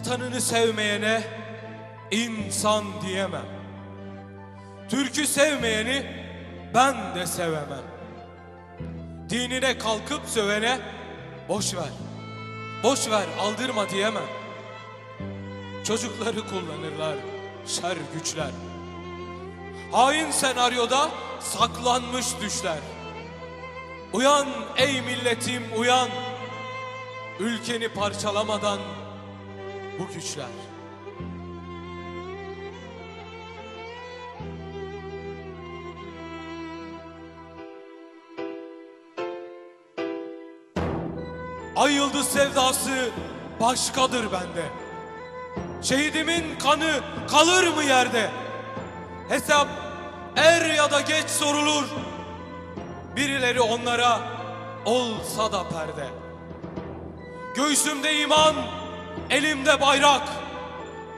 Vatanını sevmeyene insan diyemem. Türkü sevmeyeni ben de sevemem. Dinine kalkıp sövene boş ver. Boş ver aldırma diyemem. Çocukları kullanırlar şer güçler. Hain senaryoda saklanmış düşler. Uyan ey milletim uyan. Ülkeni parçalamadan bu güçler. Ay yıldız sevdası başkadır bende. Şehidimin kanı kalır mı yerde? Hesap er ya da geç sorulur. Birileri onlara olsa da perde. Göğsümde iman, elimde bayrak.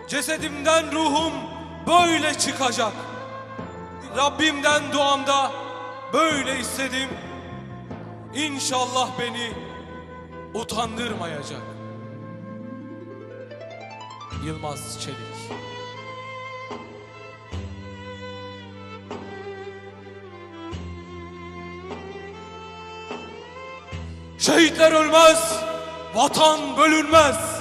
Cesedimden ruhum böyle çıkacak. Rabbimden duamda böyle istedim. İnşallah beni utandırmayacak. Yılmaz Çelik Şehitler ölmez, vatan bölünmez.